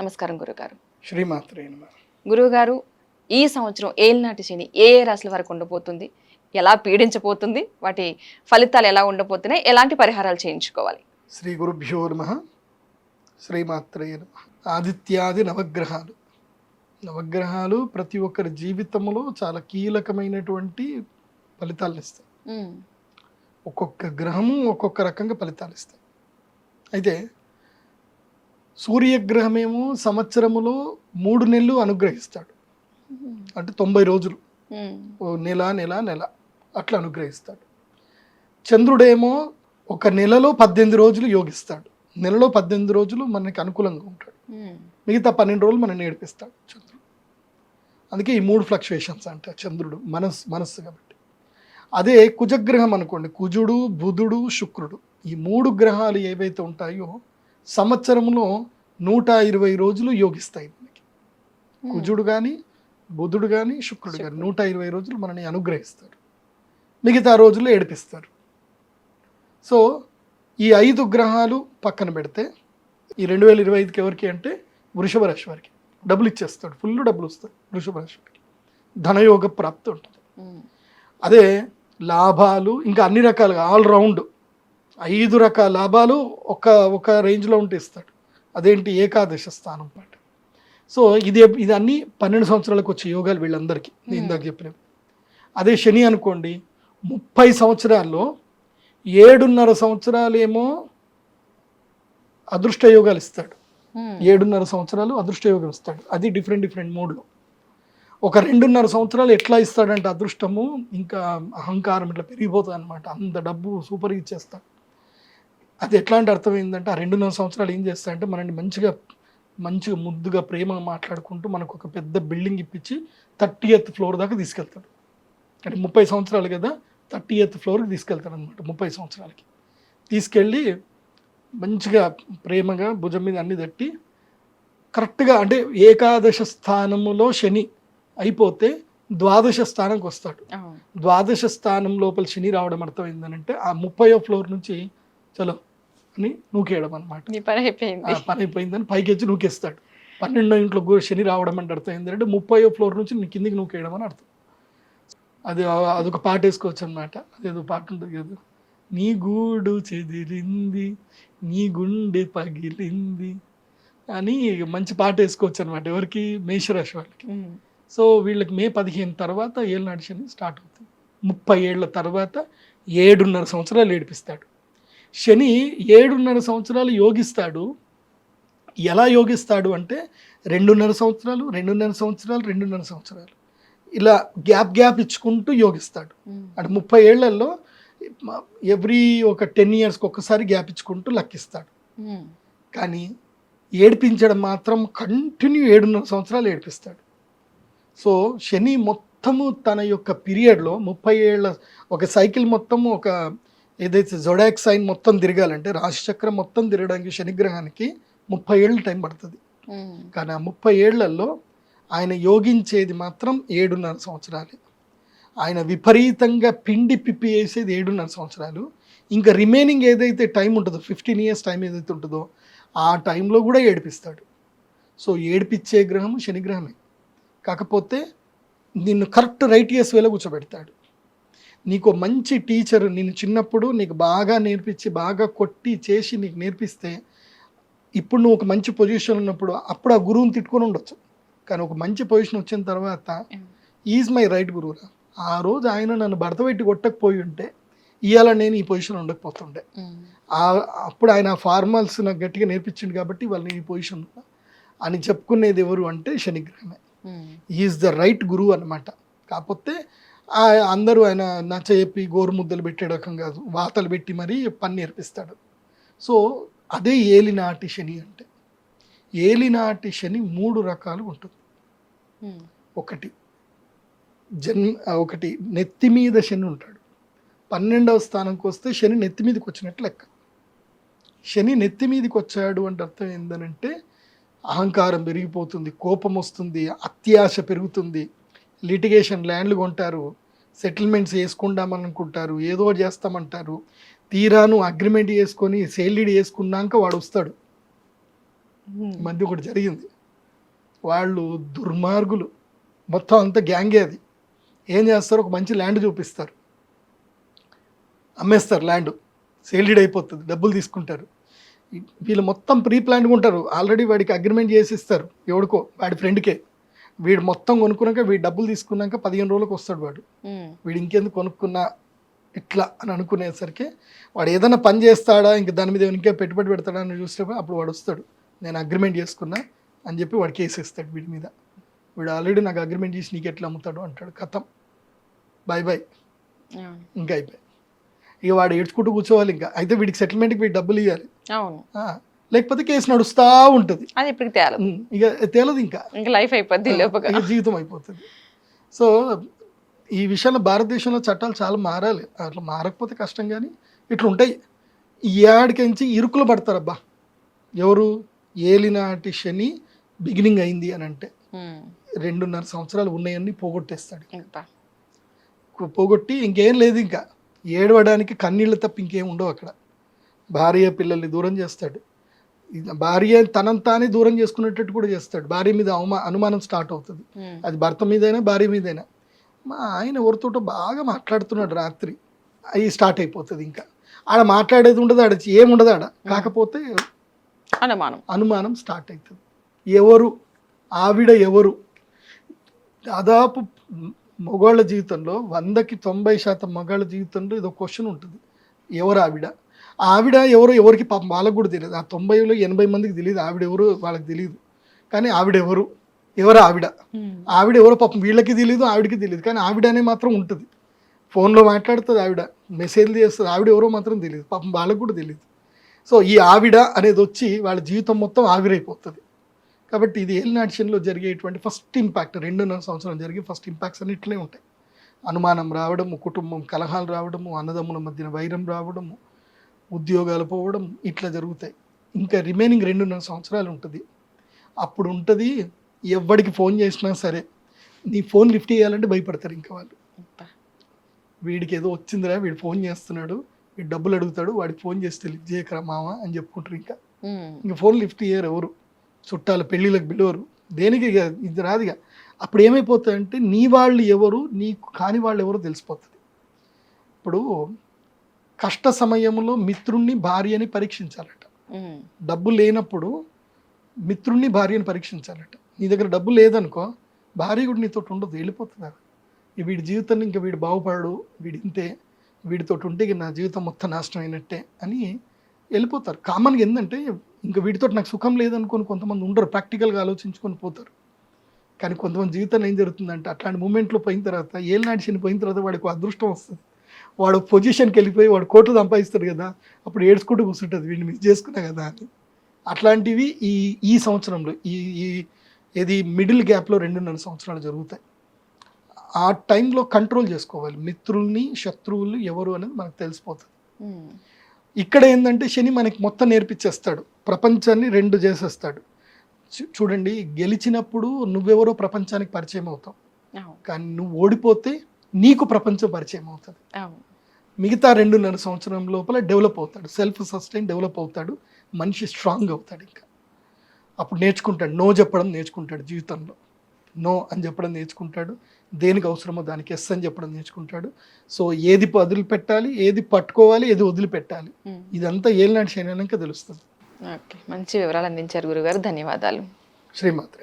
నమస్కారం గురుగారు. శ్రీమాత్రే గురువుగారు ఈ సంవత్సరం ఏలినాటి శని ఏ ఏ రాశుల వరకు ఉండబోతుంది? ఎలా పీడించబోతుంది? వాటి ఫలితాలు ఎలా ఉండబోతున్నాయి? ఎలాంటి పరిహారాలు చేయించుకోవాలి? శ్రీ గురుభ్యో నమ. శ్రీమాత్రే నమ. ఆదిత్యాది నవగ్రహాలు. నవగ్రహాలు ప్రతి ఒక్కరి జీవితంలో చాలా కీలకమైనటువంటి ఫలితాలను ఇస్తాయి. ఒక్కొక్క గ్రహము ఒక్కొక్క రకంగా ఫలితాలు ఇస్తాయి. అయితే సూర్యగ్రహమేమో సంవత్సరములో మూడు నెలలు అనుగ్రహిస్తాడు. అంటే తొంభై రోజులు. ఓ నెల నెల నెల అట్లా అనుగ్రహిస్తాడు. చంద్రుడేమో ఒక నెలలో పద్దెనిమిది రోజులు యోగిస్తాడు. నెలలో పద్దెనిమిది రోజులు మనకి అనుకూలంగా ఉంటాడు. ఉమ్, మిగతా పన్నెండు రోజులు మనం నేర్పిస్తాడు చంద్రుడు. అందుకే ఈ మూడు ఫ్లక్చుయేషన్స్ అంటే చంద్రుడు మనస్సు మనస్సు కాబట్టి. అదే కుజగ్రహం అనుకోండి కుజుడు బుధుడు శుక్రుడు ఈ మూడు గ్రహాలు ఏవైతే ఉంటాయో సంవత్సరంలో నూట ఇరవై రోజులు యోగిస్తాయి మనకి. కుజుడు కానీ బుధుడు కానీ శుక్రుడు కానీ నూట ఇరవై రోజులు మనని అనుగ్రహిస్తారు. మిగతా రోజులు ఏడిపిస్తారు. సో ఈ ఐదు గ్రహాలు పక్కన పెడితే ఈ రెండు వేల ఇరవై ఐదుకి ఎవరికి అంటే వృషభ రాశి వారికి. డబ్బులు ఇచ్చేస్తాడు. ఫుల్ డబ్బులు వస్తాయి వృషభ రాశి వారికి. ధనయోగ ప్రాప్తి ఉంటుంది. అదే లాభాలు ఇంకా అన్ని రకాలుగా ఆల్ రౌండ్ ఐదు రకాల లాభాలు ఒక ఒక రేంజ్లో ఉంటే ఇస్తాడు. అదేంటి? ఏకాదశ స్థానం పాట. సో ఇది ఇది అన్ని పన్నెండు సంవత్సరాలకు వచ్చే యోగాలు వీళ్ళందరికీ. నేను ఇందాక చెప్పినవి అదే శని అనుకోండి ముప్పై సంవత్సరాల్లో ఏడున్నర సంవత్సరాలేమో అదృష్ట యోగాలు ఇస్తాడు. ఏడున్నర సంవత్సరాలు అదృష్ట యోగం ఇస్తాడు. అది డిఫరెంట్ డిఫరెంట్ మూడ్లో. ఒక రెండున్నర సంవత్సరాలు ఎట్లా ఇస్తాడంటే అదృష్టము ఇంకా అహంకారం ఇట్లా పెరిగిపోతుంది అనమాట అంత డబ్బు సూపర్ ఇచ్చేస్తాడు. అది ఎట్లాంటి అర్థం ఏంటంటే ఆ రెండున్నర సంవత్సరాలు ఏం చేస్తాడంటే మనల్ని మంచిగా మంచిగా ముద్దుగా ప్రేమగా మాట్లాడుకుంటూ మనకు ఒక పెద్ద బిల్డింగ్ ఇప్పించి థర్టీ ఎత్ ఫ్లోర్ దాకా తీసుకెళ్తాడు. అంటే ముప్పై సంవత్సరాలు కదా థర్టీ ఎత్ ఫ్లోర్కి తీసుకెళ్తాడు అనమాట ముప్పై సంవత్సరాలకి. తీసుకెళ్ళి మంచిగా ప్రేమగా భుజం మీద అన్ని తట్టి కరెక్ట్గా అంటే ఏకాదశ స్థానములో శని అయిపోతే ద్వాదశ స్థానంకి వస్తాడు. ద్వాదశ స్థానం లోపల శని రావడం అర్థం ఏంటంటే ఆ ముప్పయో ఫ్లోర్ నుంచి చలో అని నూకేయడం అనమాట పని అయిపోయింది. పని అయిపోయిందని పైకి వచ్చి నూకేస్తాడు. పన్నెండో ఇంట్లో శని రావడం అంటే అర్థం ఏంటంటే ముప్పయో ఫ్లోర్ నుంచి నీ కిందికి నూకేయడం అని అర్థం. అది అదొక పాట వేసుకోవచ్చు అనమాట అదేదో పాట ఉంటుంది కదా. నీ గూడు చెదిరింది నీ గుండె పగిలింది అని మంచి పాట వేసుకోవచ్చు అనమాట ఎవరికి? మేషరాశి వాళ్ళకి. సో వీళ్ళకి మే పదిహేను తర్వాత ఏళ్ళనాటి శని స్టార్ట్ అవుతుంది. ముప్పై ఏళ్ళ తర్వాత ఏడున్నర సంవత్సరాలు ఏడిపిస్తాడు. శని ఏడున్నర సంవత్సరాలు యోగిస్తాడు. ఎలా యోగిస్తాడు అంటే రెండున్నర సంవత్సరాలు రెండున్నర సంవత్సరాలు రెండున్నర సంవత్సరాలు. ఇలా గ్యాప్ గ్యాప్ ఇచ్చుకుంటూ యోగిస్తాడు. అంటే ముప్పై ఏళ్ళలో ఎవ్రీ ఒక టెన్ ఇయర్స్కి ఒక్కసారి గ్యాప్ ఇచ్చుకుంటూ లెక్కిస్తాడు. కానీ ఏడిపించడం మాత్రం కంటిన్యూ ఏడున్నర సంవత్సరాలు ఏడిపిస్తాడు. సో శని మొత్తము తన యొక్క పీరియడ్లో ముప్పై ఏళ్ళ ఒక సైకిల్ మొత్తం ఒక ఏదైతే జొడాక్ సైన్ మొత్తం తిరగాలంటే రాశిచక్రం మొత్తం తిరగడానికి శనిగ్రహానికి ముప్పై ఏళ్ళు టైం పడుతుంది. కానీ ఆ ముప్పై ఏళ్ళలో ఆయన యోగించేది మాత్రం ఏడున్నర సంవత్సరాలు. ఆయన విపరీతంగా పిండి పిప్పి వేసేది ఏడున్నర సంవత్సరాలు. ఇంకా రిమైనింగ్ ఏదైతే టైం ఉంటుందో ఫిఫ్టీన్ ఇయర్స్ టైం ఏదైతే ఉంటుందో ఆ టైంలో కూడా ఏడిపిస్తాడు. సో ఏడిపించే గ్రహం శనిగ్రహమే. కాకపోతే నిన్ను కరెక్ట్ రైట్ ఇయర్స్ వేలో కూర్చోబెడతాడు. నీకు మంచి టీచర్ నేను చిన్నప్పుడు నీకు బాగా నేర్పించి బాగా కొట్టి చేసి నీకు నేర్పిస్తే ఇప్పుడు నువ్వు ఒక మంచి పొజిషన్ ఉన్నప్పుడు అప్పుడు ఆ గురువుని తిట్టుకొని ఉండొచ్చు. కానీ ఒక మంచి పొజిషన్ వచ్చిన తర్వాత ఈజ్ మై రైట్ గురువురా. ఆ రోజు ఆయన నన్ను భర్త పెట్టి కొట్టకపోయి ఉంటే ఇవాళ నేను ఈ పొజిషన్ ఉండకపోతుండే. ఆ- అప్పుడు ఆయన ఫార్మల్స్ నాకు గట్టిగా నేర్పించింది కాబట్టి వాళ్ళు నేను ఈ పొజిషన్ అని చెప్పుకునేది ఎవరు అంటే శనిగ్రహమే. ఈజ్ ద రైట్ గురువు అనమాట కాకపోతే అందరూ ఆయన నచ్చ చెప్పి గోరు ముద్దలు పెట్టే రకం కాదు. వాతలు పెట్టి మరీ పని నేర్పిస్తాడు సో అదే ఏలినాటి శని అంటే. ఏలినాటి శని మూడు రకాలు ఉంటుంది. ఒకటి జన్ ఒకటి నెత్తి మీద శని ఉంటాడు. పన్నెండవ స్థానంకి వస్తే శని నెత్తి మీదకి వచ్చినట్టు లెక్క. శని నెత్తి మీదకి వచ్చాడు అంటే అర్థం ఏంటనంటే అహంకారం పెరిగిపోతుంది కోపం వస్తుంది అత్యాశ పెరుగుతుంది లిటిగేషన్ ల్యాండ్లు కొంటారు సెటిల్మెంట్స్ వేసుకుందామని అనుకుంటారు ఏదో చేస్తామంటారు. తీరాను అగ్రిమెంట్ చేసుకొని సేల్డీడ్ చేసుకున్నాక వాడు వస్తాడు. మధ్య ఒకటి జరిగింది. వాళ్ళు దుర్మార్గులు. మొత్తం అంతా గ్యాంగే అది. ఏం చేస్తారు? ఒక మంచి ల్యాండ్ చూపిస్తారు. అమ్మేస్తారు ల్యాండ్. సేల్డీడ్ అయిపోతుంది. డబ్బులు తీసుకుంటారు. వీళ్ళు మొత్తం ప్రీ ప్లాన్గా ఉంటారు. ఆల్రెడీ వాడికి అగ్రిమెంట్ చేసి ఇస్తారు. ఎవడికో వాడి ఫ్రెండ్కే. వీడు మొత్తం కొనుక్కున్నాక వీడు డబ్బులు తీసుకున్నాక పదిహేను రోజులకు వస్తాడు వాడు. వీడు ఇంకెందుకు కొనుక్కున్నా? ఇట్లా అని అనుకునేసరికి వాడు ఏదైనా పని చేస్తాడా? ఇంక దాని మీద ఇంకా పెట్టుబడి పెడతాడా? అని చూసినప్పుడు అప్పుడు వాడు వస్తాడు. నేను అగ్రిమెంట్ చేసుకున్నా అని చెప్పి వాడు కేసు ఇస్తాడు వీడి మీద. వీడు ఆల్రెడీ నాకు అగ్రిమెంట్ చేసి నీకు ఎట్లా అమ్ముతాడు అంటాడు. కథం. Bye bye. ఇంకా అయిపోయి ఇక వాడు ఏడ్చుకుంటూ కూర్చోవాలి ఇంకా. అయితే వీడికి సెటిల్మెంట్కి వీడు డబ్బులు ఇవ్వాలి అవును. లేకపోతే కేసు నడుస్తూ ఉంటుంది. అది ఇప్పటికి తేలదు. ఇక తేలదు ఇంకా. ఇంకా లైఫ్ అయిపోద్ది ఇక జీవితం అయిపోతుంది. సో ఈ విషయంలో భారతదేశంలో చట్టాలు చాలా మారాలి. అట్లా మారకపోతే కష్టం కానీ ఇట్లా ఉంటాయి ఈ ఏడికించి ఇరుకులు పడతారబ్బా ఎవరు? ఏలినాటి శని బిగినింగ్ అయింది అని అంటే. రెండున్నర సంవత్సరాలు ఉన్నాయన్నీ పోగొట్టేస్తాడు. పోగొట్టి ఇంకేం లేదు ఇంకా. ఏడవడానికి కన్నీళ్ళు తప్ప ఇంకేం ఉండవు అక్కడ. భార్య పిల్లల్ని దూరం చేస్తాడు. భార్య తనంత తానే దూరం చేసుకునేటట్టు కూడా చేస్తాడు. భార్య మీద అవమా అనుమానం స్టార్ట్ అవుతుంది. అది భర్త మీదైనా భార్య మీదైనా. మా ఆయన ఎవరితోటో బాగా మాట్లాడుతున్నాడు రాత్రి. అవి స్టార్ట్ అయిపోతుంది ఇంకా. ఆడ మాట్లాడేది ఉండదు ఆడ ఏముండదు ఆడ. కాకపోతే అనుమానం. అనుమానం స్టార్ట్ అవుతుంది ఎవరు? ఆవిడ ఎవరు? దాదాపు మగవాళ్ళ జీవితంలో వందకి తొంభై శాతం మగాళ్ళ జీవితంలో ఇదో క్వశ్చన్ ఉంటుంది. ఎవరు ఆవిడ? ఆవిడ ఎవరు ఎవరికి పాపం వాళ్ళకు కూడా తెలియదు ఆ తొంభైలో ఎనభై మందికి తెలియదు ఆవిడ ఎవరు వాళ్ళకి తెలియదు కానీ ఆవిడ ఎవరు? ఎవరు ఆవిడ. ఆవిడ ఎవరో పాపం వీళ్ళకి తెలియదు ఆవిడకి తెలియదు కానీ ఆవిడ అనే మాత్రం ఉంటుంది. ఫోన్లో మాట్లాడుతుంది ఆవిడ మెసేజ్లు చేస్తుంది. ఆవిడ ఎవరో మాత్రం తెలియదు పాపం వాళ్ళకు కూడా తెలియదు సో ఈ ఆవిడ అనేది వచ్చి వాళ్ళ జీవితం మొత్తం ఆవిరైపోతుంది. కాబట్టి ఇది ఏలినాటిషన్లో జరిగేటువంటి ఫస్ట్ ఇంపాక్ట్. రెండున్నర సంవత్సరం జరిగే ఫస్ట్ ఇంపాక్ట్స్ అన్ని ఇట్లే ఉంటాయి. అనుమానం రావడము కుటుంబం కలహాలు రావడము అన్నదమ్ముల మధ్యన వైరం రావడము ఉద్యోగాలు పోవడం ఇట్లా జరుగుతాయి. ఇంకా రిమైనింగ్ రెండున్నర సంవత్సరాలు ఉంటుంది. అప్పుడు ఉంటుంది ఎవరికి ఫోన్ చేసినా సరే. నీ ఫోన్ లిఫ్ట్ చేయాలంటే భయపడతారు ఇంకా వాళ్ళు. వీడికి ఏదో వచ్చిందిరా వీడు ఫోన్ చేస్తున్నాడు వీడు డబ్బులు అడుగుతాడు వాడికి ఫోన్ చేస్తే లిఫ్ట్ చేయకరా మామ అని చెప్పుకుంటారు ఇంకా. ఇంకా ఫోన్ లిఫ్ట్ చేయరు ఎవరు. చుట్టాలు పెళ్ళిళ్ళకి పిలవరు. దేనికి ఇది రాదుగా అప్పుడు ఏమైపోతాయంటే నీ వాళ్ళు ఎవరు నీకు కాని వాళ్ళు ఎవరో తెలిసిపోతుంది ఇప్పుడు కష్ట సమయంలో మిత్రుణ్ణి భార్యని పరీక్షించాలట. డబ్బు లేనప్పుడు మిత్రుణ్ణి భార్యని పరీక్షించాలట. నీ దగ్గర డబ్బు లేదనుకో భార్య కూడా నీతో ఉండదు. ఈ వీడి జీవితాన్ని ఇంకా వీడు బాగుపడడు వీడి ఇంతే. వీడితో ఉంటే నా జీవితం మొత్తం నాశనం అయినట్టే అని వెళ్ళిపోతారు. కామన్గా ఏంటంటే ఇంకా వీడితో నాకు సుఖం లేదనుకొని కొంతమంది ఉండరు ప్రాక్టికల్గా ఆలోచించుకొని పోతారు. కానీ కొంతమంది జీవితంలో ఏం జరుగుతుందంటే అట్లాంటి మూమెంట్లో పోయిన తర్వాత ఏళ్ళనాటి శని పోయిన తర్వాత వాడికి అదృష్టం వస్తుంది. వాడు పొజిషన్కి వెళ్ళిపోయి వాడు కోట్లు సంపాదిస్తాడు కదా అప్పుడు ఏడ్చుకుంటూ కూర్చుంటుంది వీడిని మిస్ చేసుకున్నా కదా అని. అట్లాంటివి ఈ ఈ సంవత్సరంలో ఈ ఈ ఇది మిడిల్ గ్యాప్లో రెండున్నర సంవత్సరాలు జరుగుతాయి. ఆ టైంలో కంట్రోల్ చేసుకోవాలి. మిత్రుల్ని శత్రువులు ఎవరు అనేది మనకు తెలిసిపోతుంది. ఇక్కడ ఏంటంటే శని మనకి మొత్తం నేర్పించేస్తాడు. ప్రపంచాన్ని రెండు చేసేస్తాడు. చూడండి గెలిచినప్పుడు నువ్వెవరో ప్రపంచానికి పరిచయం అవుతావు. కానీ నువ్వు ఓడిపోతే నీకు ప్రపంచం పరిచయం అవుతుంది. మిగతా రెండున్నర సంవత్సరం లోపల డెవలప్ అవుతాడు. సెల్ఫ్ సస్టైన్ డెవలప్ అవుతాడు. మనిషి స్ట్రాంగ్ అవుతాడు ఇంకా. అప్పుడు నేర్చుకుంటాడు. నో చెప్పడం నేర్చుకుంటాడు జీవితంలో. నో అని చెప్పడం నేర్చుకుంటాడు. దేనికి అవసరమో దానికి ఎస్ అని చెప్పడం నేర్చుకుంటాడు. సో ఏది వదిలిపెట్టాలి ఏది పట్టుకోవాలి ఏది వదిలిపెట్టాలి. ఉమ్. ఇదంతా ఏలినాటి శని తెలుస్తుంది. ఓకే మంచి వివరాలు అందించారు గురుగారు. ధన్యవాదాలు. శ్రీమాత్రే.